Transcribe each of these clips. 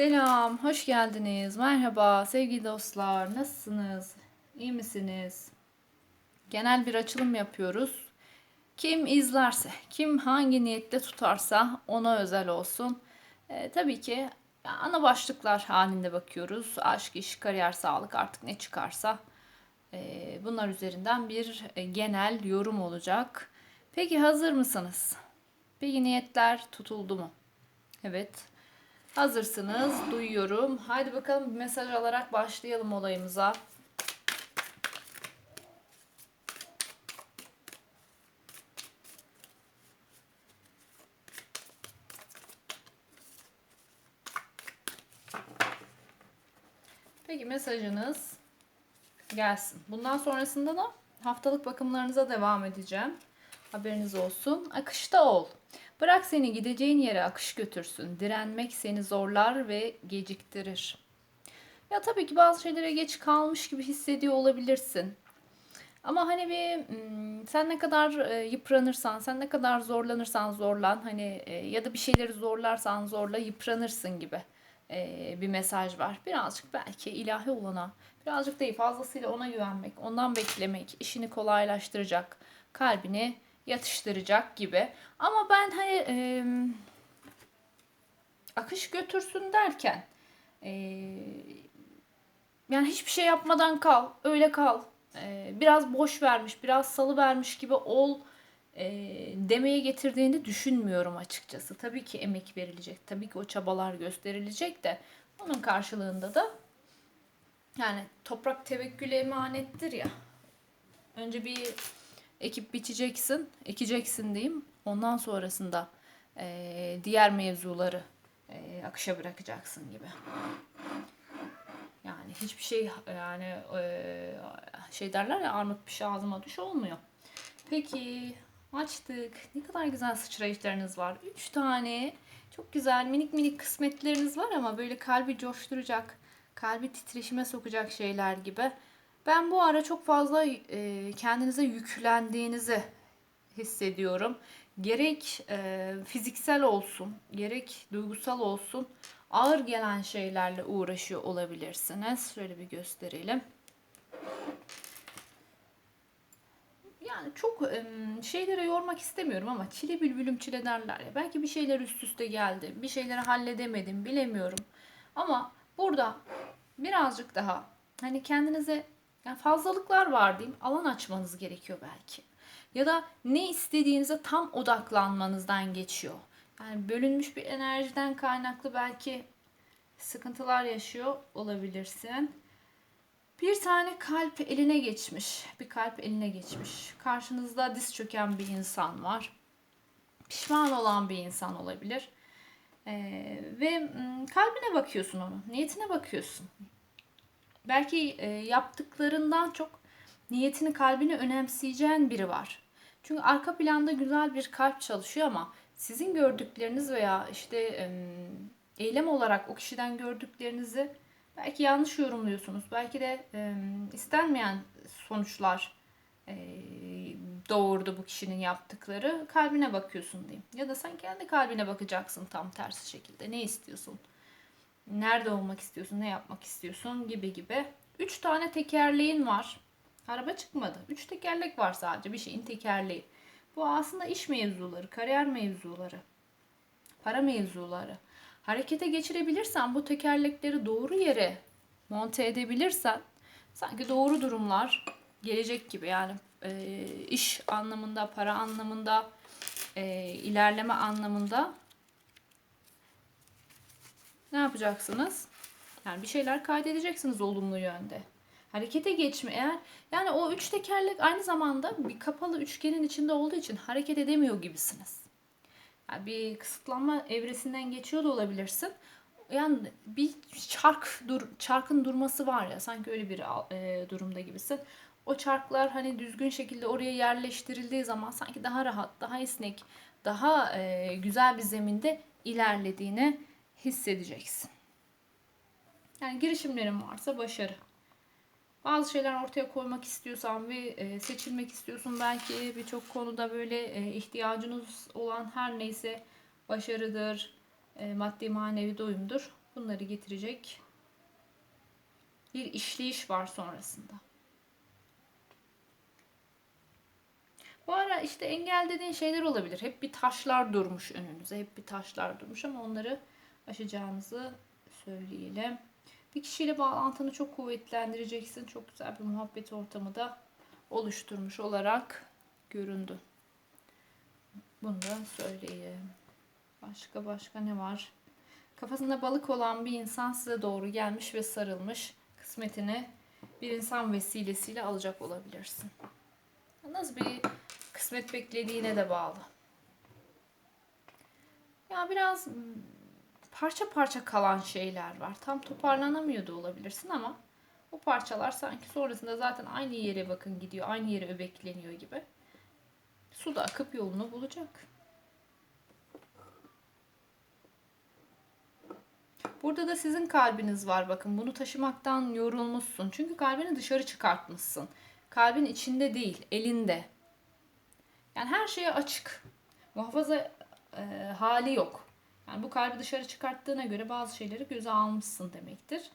Selam, hoş geldiniz. Merhaba sevgili dostlar. Nasılsınız? İyi misiniz? Genel bir açılım yapıyoruz. Kim izlerse, kim hangi niyette tutarsa ona özel olsun. Ee, tabii ki ana başlıklar halinde bakıyoruz. Aşk, iş, kariyer, sağlık artık ne çıkarsa. Ee, bunlar üzerinden bir e, genel yorum olacak. Peki hazır mısınız? Peki niyetler tutuldu mu? Evet. Hazırsınız. Duyuyorum. Haydi bakalım bir mesaj alarak başlayalım olayımıza. Peki mesajınız gelsin. Bundan sonrasında da haftalık bakımlarınıza devam edeceğim. Haberiniz olsun. Akışta ol. Bırak seni gideceğin yere akış götürsün. Direnmek seni zorlar ve geciktirir. Ya tabii ki bazı şeylere geç kalmış gibi hissediyor olabilirsin. Ama hani bir hmm, sen ne kadar e, yıpranırsan, sen ne kadar zorlanırsan zorlan hani e, ya da bir şeyleri zorlarsan zorla yıpranırsın gibi e, bir mesaj var. Birazcık belki ilahi olana, birazcık değil fazlasıyla ona güvenmek, ondan beklemek, işini kolaylaştıracak, kalbini yatıştıracak gibi. Ama ben hani e, akış götürsün derken e, yani hiçbir şey yapmadan kal, öyle kal. E, biraz boş vermiş, biraz salı vermiş gibi ol e, demeye getirdiğini düşünmüyorum açıkçası. Tabii ki emek verilecek, tabii ki o çabalar gösterilecek de onun karşılığında da yani toprak tevekküle emanettir ya. Önce bir ekip biçeceksin, ekeceksin diyeyim. Ondan sonrasında e, diğer mevzuları e, akışa bırakacaksın gibi. Yani hiçbir şey yani e, şey derler ya armut bir şey ağzıma düş olmuyor. Peki açtık. Ne kadar güzel sıçrayışlarınız var. Üç tane çok güzel minik minik kısmetleriniz var ama böyle kalbi coşturacak, kalbi titreşime sokacak şeyler gibi. Ben bu ara çok fazla e, kendinize yüklendiğinizi hissediyorum. Gerek e, fiziksel olsun, gerek duygusal olsun ağır gelen şeylerle uğraşıyor olabilirsiniz. Şöyle bir gösterelim. Yani çok şeylere yormak istemiyorum ama çile bülbülüm çile derler ya. Belki bir şeyler üst üste geldi. Bir şeyleri halledemedim bilemiyorum. Ama burada birazcık daha hani kendinize yani fazlalıklar var diyeyim. Alan açmanız gerekiyor belki. Ya da ne istediğinize tam odaklanmanızdan geçiyor. Yani bölünmüş bir enerjiden kaynaklı belki sıkıntılar yaşıyor olabilirsin. Bir tane kalp eline geçmiş. Bir kalp eline geçmiş. Karşınızda diz çöken bir insan var. Pişman olan bir insan olabilir. Ee, ve kalbine bakıyorsun onun. Niyetine bakıyorsun. Belki e, yaptıklarından çok niyetini, kalbini önemseyeceğin biri var. Çünkü arka planda güzel bir kalp çalışıyor ama sizin gördükleriniz veya işte e, eylem olarak o kişiden gördüklerinizi belki yanlış yorumluyorsunuz. Belki de e, istenmeyen sonuçlar e, doğurdu bu kişinin yaptıkları. Kalbine bakıyorsun diyeyim. Ya da sen kendi kalbine bakacaksın tam tersi şekilde. Ne istiyorsun? Nerede olmak istiyorsun? Ne yapmak istiyorsun? Gibi gibi. Üç tane tekerleğin var. Araba çıkmadı. Üç tekerlek var sadece. Bir şeyin tekerleği. Bu aslında iş mevzuları, kariyer mevzuları, para mevzuları. Harekete geçirebilirsen bu tekerlekleri doğru yere monte edebilirsen sanki doğru durumlar gelecek gibi yani e, iş anlamında, para anlamında, e, ilerleme anlamında ne yapacaksınız? Yani bir şeyler kaydedeceksiniz olumlu yönde. Harekete geçme eğer yani o üç tekerlek aynı zamanda bir kapalı üçgenin içinde olduğu için hareket edemiyor gibisiniz. Yani bir kısıtlanma evresinden geçiyor da olabilirsin. Yani bir çark dur çarkın durması var ya sanki öyle bir e, durumda gibisin. O çarklar hani düzgün şekilde oraya yerleştirildiği zaman sanki daha rahat, daha esnek, daha e, güzel bir zeminde ilerlediğini hissedeceksin. Yani girişimlerin varsa başarı. Bazı şeyler ortaya koymak istiyorsan ve e, seçilmek istiyorsun belki birçok konuda böyle e, ihtiyacınız olan her neyse başarıdır, e, maddi manevi doyumdur. bunları getirecek bir işleyiş var sonrasında. Bu ara işte engel dediğin şeyler olabilir. Hep bir taşlar durmuş önünüze. Hep bir taşlar durmuş ama onları aşacağınızı söyleyelim. Bir kişiyle bağlantını çok kuvvetlendireceksin. Çok güzel bir muhabbet ortamı da oluşturmuş olarak göründü. Bunu da söyleyeyim. Başka başka ne var? Kafasında balık olan bir insan size doğru gelmiş ve sarılmış. Kısmetini bir insan vesilesiyle alacak olabilirsin. Nasıl bir kısmet beklediğine de bağlı. Ya biraz parça parça kalan şeyler var. Tam toparlanamıyor da olabilirsin ama o parçalar sanki sonrasında zaten aynı yere bakın gidiyor. Aynı yere öbekleniyor gibi. Su da akıp yolunu bulacak. Burada da sizin kalbiniz var bakın. Bunu taşımaktan yorulmuşsun. Çünkü kalbini dışarı çıkartmışsın. Kalbin içinde değil, elinde. Yani her şeye açık. Muhafaza e, hali yok. Yani bu kalbi dışarı çıkarttığına göre bazı şeyleri göze almışsın demektir.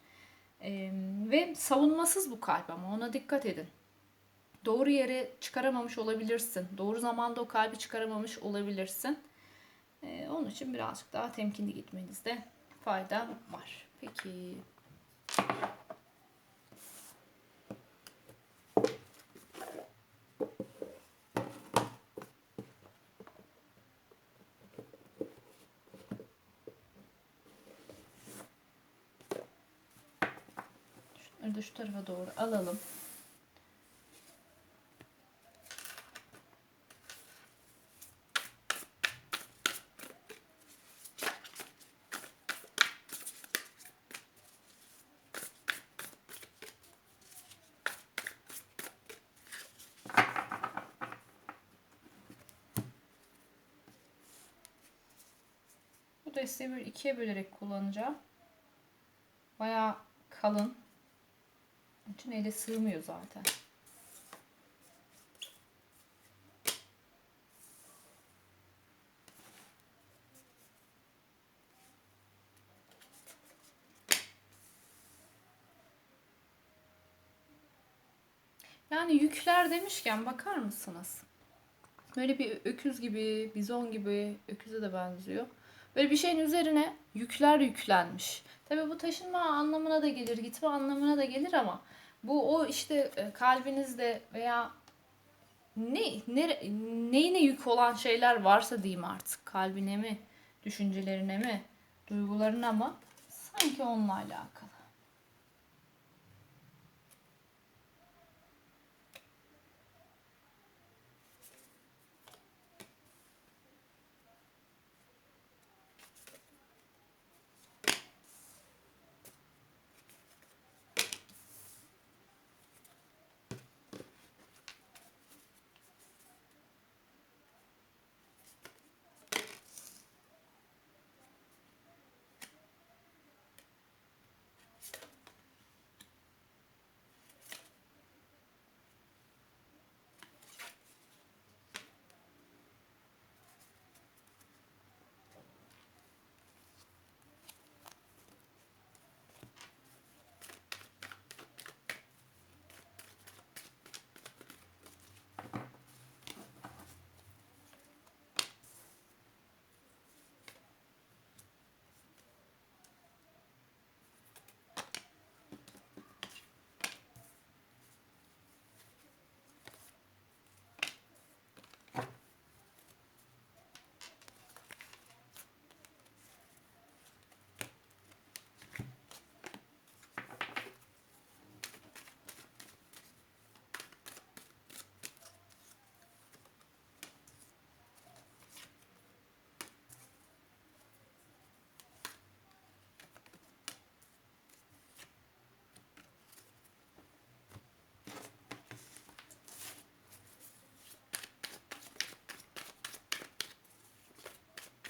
E, ve savunmasız bu kalp ama ona dikkat edin. Doğru yere çıkaramamış olabilirsin. Doğru zamanda o kalbi çıkaramamış olabilirsin. E, onun için birazcık daha temkinli gitmenizde fayda var. Peki. Şunları da şu tarafa doğru alalım. Bu desteği böyle ikiye bölerek kullanacağım. Bayağı kalın. Ele sığmıyor zaten. Yani yükler demişken bakar mısınız? Böyle bir öküz gibi, bizon gibi, öküze de benziyor. Böyle bir şeyin üzerine yükler yüklenmiş. Tabii bu taşınma anlamına da gelir, gitme anlamına da gelir ama bu o işte e, kalbinizde veya ne, ne neyine yük olan şeyler varsa diyeyim artık kalbine mi, düşüncelerine mi, duygularına mı sanki onunla alakalı.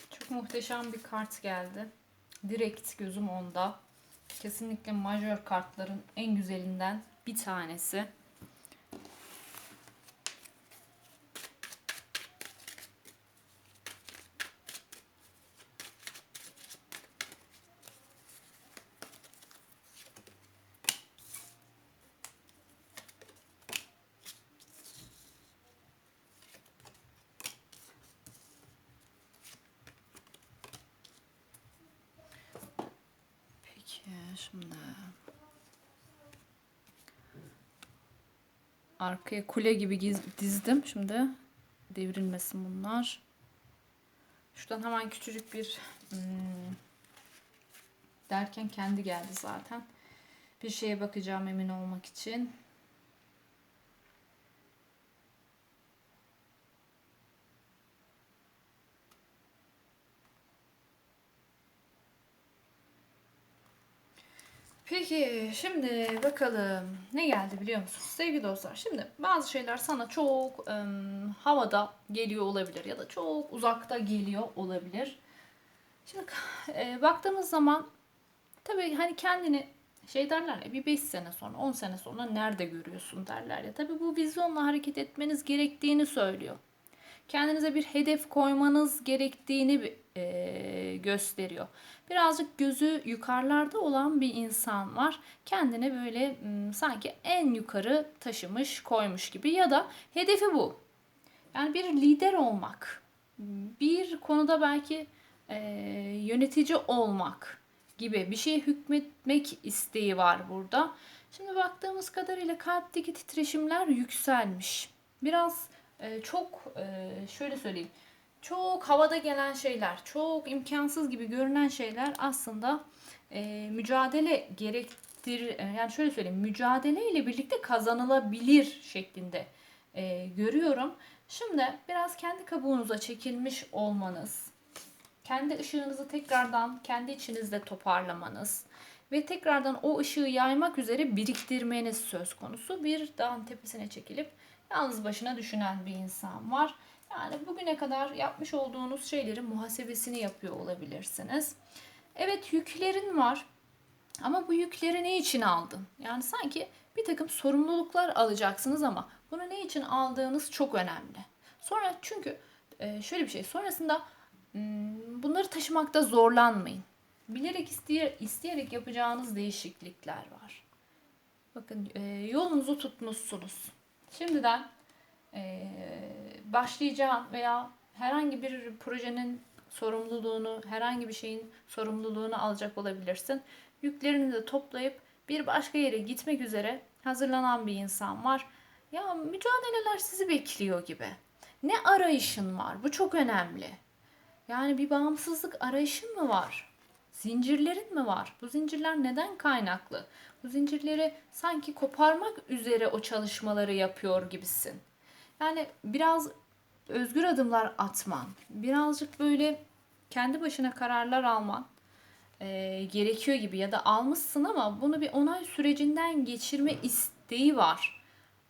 Çok muhteşem bir kart geldi. Direkt gözüm onda. Kesinlikle majör kartların en güzelinden bir tanesi. Şimdi arkaya kule gibi dizdim. Şimdi devrilmesin bunlar. Şuradan hemen küçücük bir hmm, derken kendi geldi zaten. Bir şeye bakacağım emin olmak için. Peki şimdi bakalım ne geldi biliyor musunuz sevgili dostlar? Şimdi bazı şeyler sana çok em, havada geliyor olabilir ya da çok uzakta geliyor olabilir. Şimdi e, baktığımız zaman tabii hani kendini şey derler ya bir 5 sene sonra 10 sene sonra nerede görüyorsun derler ya. Tabii bu vizyonla hareket etmeniz gerektiğini söylüyor. Kendinize bir hedef koymanız gerektiğini e, gösteriyor. Birazcık gözü yukarılarda olan bir insan var. Kendini böyle sanki en yukarı taşımış, koymuş gibi ya da hedefi bu. Yani bir lider olmak, bir konuda belki e, yönetici olmak gibi bir şeye hükmetmek isteği var burada. Şimdi baktığımız kadarıyla kalpteki titreşimler yükselmiş. Biraz e, çok e, şöyle söyleyeyim. Çok havada gelen şeyler, çok imkansız gibi görünen şeyler aslında e, mücadele gerektir e, yani şöyle söyleyeyim mücadele ile birlikte kazanılabilir şeklinde e, görüyorum. Şimdi biraz kendi kabuğunuza çekilmiş olmanız, kendi ışığınızı tekrardan kendi içinizde toparlamanız ve tekrardan o ışığı yaymak üzere biriktirmeniz söz konusu. Bir dağın tepesine çekilip yalnız başına düşünen bir insan var. Yani bugüne kadar yapmış olduğunuz şeylerin muhasebesini yapıyor olabilirsiniz. Evet yüklerin var ama bu yükleri ne için aldın? Yani sanki bir takım sorumluluklar alacaksınız ama bunu ne için aldığınız çok önemli. Sonra çünkü e, şöyle bir şey sonrasında hmm, bunları taşımakta zorlanmayın. Bilerek isteye, isteyerek yapacağınız değişiklikler var. Bakın e, yolunuzu tutmuşsunuz. Şimdiden e, başlayacağın veya herhangi bir projenin sorumluluğunu, herhangi bir şeyin sorumluluğunu alacak olabilirsin. Yüklerini de toplayıp bir başka yere gitmek üzere hazırlanan bir insan var. Ya mücadeleler sizi bekliyor gibi. Ne arayışın var? Bu çok önemli. Yani bir bağımsızlık arayışın mı var? Zincirlerin mi var? Bu zincirler neden kaynaklı? Bu zincirleri sanki koparmak üzere o çalışmaları yapıyor gibisin. Yani biraz özgür adımlar atman, birazcık böyle kendi başına kararlar alman e, gerekiyor gibi ya da almışsın ama bunu bir onay sürecinden geçirme isteği var.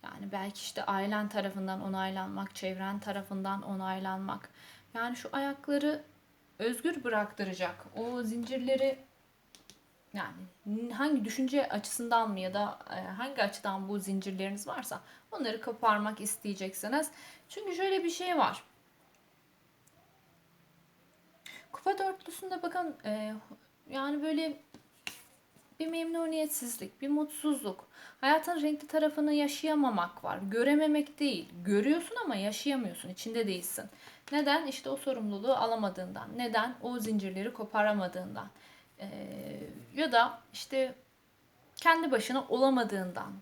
Yani belki işte ailen tarafından onaylanmak, çevren tarafından onaylanmak. Yani şu ayakları özgür bıraktıracak. O zincirleri yani hangi düşünce açısından mı ya da e, hangi açıdan bu zincirleriniz varsa onları koparmak isteyeceksiniz. Çünkü şöyle bir şey var. Kupa dörtlüsünde bakın e, yani böyle bir memnuniyetsizlik, bir mutsuzluk. Hayatın renkli tarafını yaşayamamak var. Görememek değil. Görüyorsun ama yaşayamıyorsun. içinde değilsin. Neden? İşte o sorumluluğu alamadığından. Neden? O zincirleri koparamadığından. Ee, ya da işte kendi başına olamadığından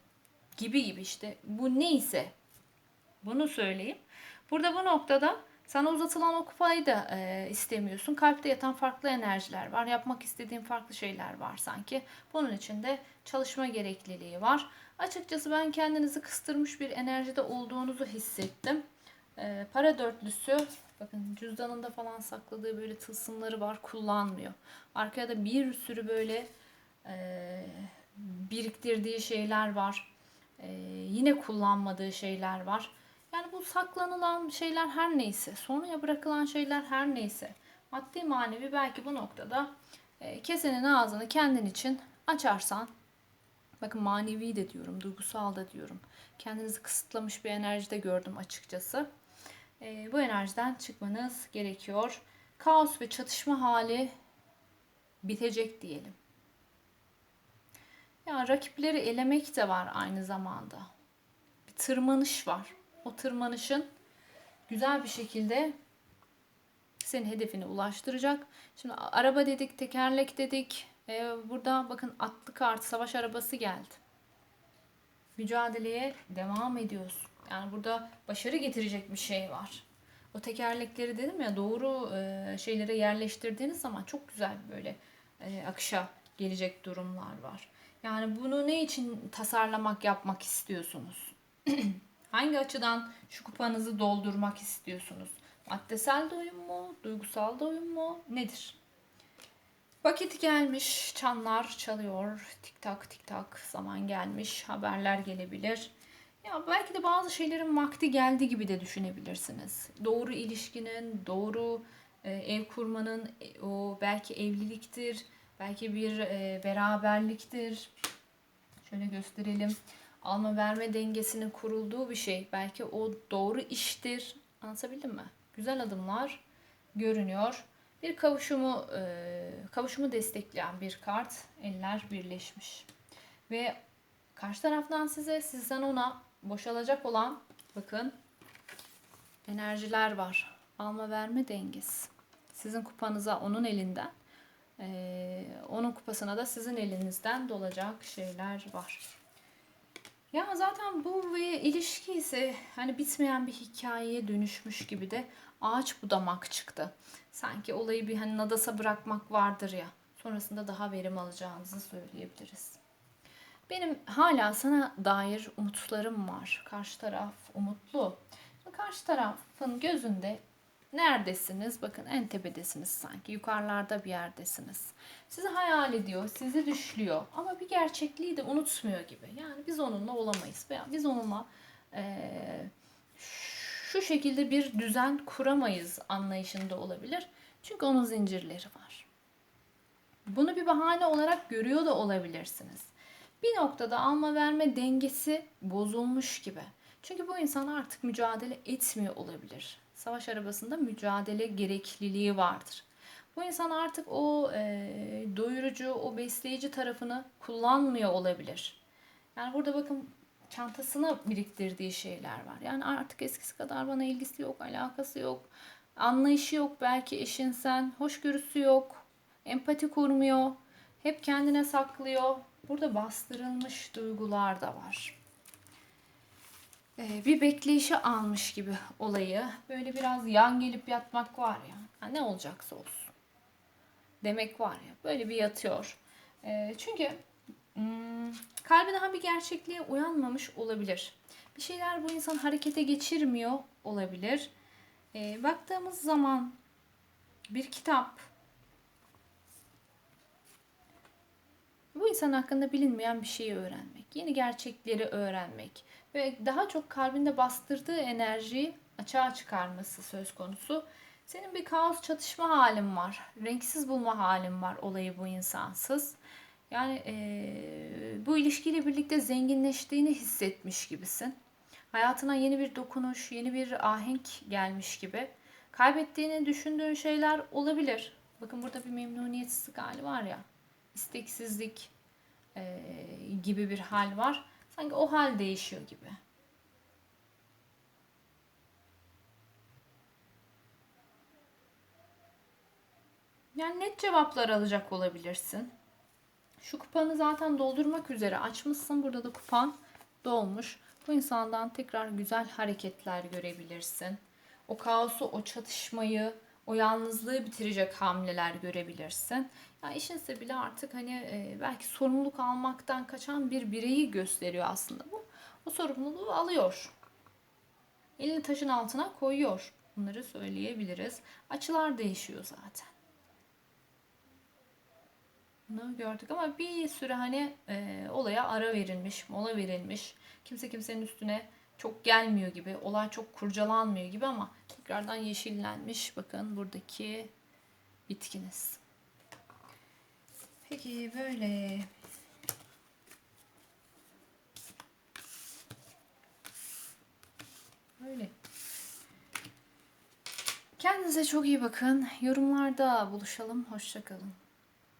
gibi gibi işte bu neyse bunu söyleyeyim. Burada bu noktada sana uzatılan o kupayı da e, istemiyorsun. Kalpte yatan farklı enerjiler var. Yapmak istediğin farklı şeyler var sanki. Bunun için de çalışma gerekliliği var. Açıkçası ben kendinizi kıstırmış bir enerjide olduğunuzu hissettim. E, para dörtlüsü bakın cüzdanında falan sakladığı böyle tılsımları var kullanmıyor. Arkaya da bir sürü böyle e, biriktirdiği şeyler var. E, yine kullanmadığı şeyler var. Yani bu saklanılan şeyler her neyse, sonraya bırakılan şeyler her neyse, maddi manevi belki bu noktada e, kesenin ağzını kendin için açarsan, bakın manevi de diyorum, duygusal da diyorum, kendinizi kısıtlamış bir enerjide gördüm açıkçası. E, bu enerjiden çıkmanız gerekiyor. Kaos ve çatışma hali bitecek diyelim. Ya rakipleri elemek de var aynı zamanda. Bir tırmanış var o tırmanışın güzel bir şekilde senin hedefine ulaştıracak. Şimdi araba dedik, tekerlek dedik, Ee, burada bakın atlı kart, savaş arabası geldi. Mücadeleye devam ediyorsun. Yani burada başarı getirecek bir şey var. O tekerlekleri dedim ya doğru e, şeylere yerleştirdiğiniz zaman çok güzel böyle e, akışa gelecek durumlar var. Yani bunu ne için tasarlamak yapmak istiyorsunuz? Hangi açıdan şu kupanızı doldurmak istiyorsunuz? Maddesel doyum mu? Duygusal doyum mu? Nedir? Vakit gelmiş, çanlar çalıyor, tik tak tik tak zaman gelmiş, haberler gelebilir. Ya belki de bazı şeylerin vakti geldi gibi de düşünebilirsiniz. Doğru ilişkinin, doğru e, ev kurmanın, e, o belki evliliktir, belki bir e, beraberliktir. Şöyle gösterelim. Alma verme dengesinin kurulduğu bir şey. Belki o doğru iştir. Anlatabildim mi? Güzel adımlar görünüyor. Bir kavuşumu kavuşumu destekleyen bir kart. Eller birleşmiş. Ve karşı taraftan size, sizden ona boşalacak olan bakın enerjiler var. Alma verme dengesi. Sizin kupanıza onun elinden, e, onun kupasına da sizin elinizden dolacak şeyler var. Ya zaten bu ve ilişki ise hani bitmeyen bir hikayeye dönüşmüş gibi de ağaç budamak çıktı. Sanki olayı bir hani nadasa bırakmak vardır ya. Sonrasında daha verim alacağınızı söyleyebiliriz. Benim hala sana dair umutlarım var. Karşı taraf umutlu. Karşı tarafın gözünde neredesiniz? Bakın en tepedesiniz sanki. Yukarılarda bir yerdesiniz. Sizi hayal ediyor, sizi düşlüyor. Ama bir gerçekliği de unutmuyor gibi. Yani biz onunla olamayız. Veya biz onunla ee, şu şekilde bir düzen kuramayız anlayışında olabilir. Çünkü onun zincirleri var. Bunu bir bahane olarak görüyor da olabilirsiniz. Bir noktada alma verme dengesi bozulmuş gibi. Çünkü bu insan artık mücadele etmiyor olabilir. Savaş arabasında mücadele gerekliliği vardır. Bu insan artık o e, doyurucu, o besleyici tarafını kullanmıyor olabilir. Yani burada bakın çantasına biriktirdiği şeyler var. Yani artık eskisi kadar bana ilgisi yok, alakası yok. Anlayışı yok belki eşin sen. Hoşgörüsü yok. Empati kurmuyor. Hep kendine saklıyor. Burada bastırılmış duygular da var. Ee, bir bekleyişe almış gibi olayı. Böyle biraz yan gelip yatmak var ya. Ha, ne olacaksa olsun. Demek var ya. Böyle bir yatıyor. Ee, çünkü hmm, kalbi daha bir gerçekliğe uyanmamış olabilir. Bir şeyler bu insan harekete geçirmiyor olabilir. Ee, baktığımız zaman bir kitap bu insan hakkında bilinmeyen bir şeyi öğrenmek, yeni gerçekleri öğrenmek ve daha çok kalbinde bastırdığı enerjiyi açığa çıkarması söz konusu. Senin bir kaos çatışma halin var, renksiz bulma halin var olayı bu insansız. Yani e, bu ilişkiyle birlikte zenginleştiğini hissetmiş gibisin. Hayatına yeni bir dokunuş, yeni bir ahenk gelmiş gibi. Kaybettiğini düşündüğün şeyler olabilir. Bakın burada bir memnuniyetsizlik hali var ya. İsteksizlik e, gibi bir hal var. Sanki o hal değişiyor gibi. Yani net cevaplar alacak olabilirsin. Şu kupanı zaten doldurmak üzere açmışsın. Burada da kupan dolmuş. Bu insandan tekrar güzel hareketler görebilirsin. O kaosu, o çatışmayı, o yalnızlığı bitirecek hamleler görebilirsin. Ya işinse bile artık hani e, belki sorumluluk almaktan kaçan bir bireyi gösteriyor aslında bu. O sorumluluğu alıyor. Elini taşın altına koyuyor. Bunları söyleyebiliriz. Açılar değişiyor zaten. Bunu gördük ama bir süre hani e, olaya ara verilmiş, mola verilmiş. Kimse kimsenin üstüne çok gelmiyor gibi. Olay çok kurcalanmıyor gibi ama tekrardan yeşillenmiş. Bakın buradaki bitkiniz. Peki böyle böyle. Kendinize çok iyi bakın. Yorumlarda buluşalım. Hoşçakalın.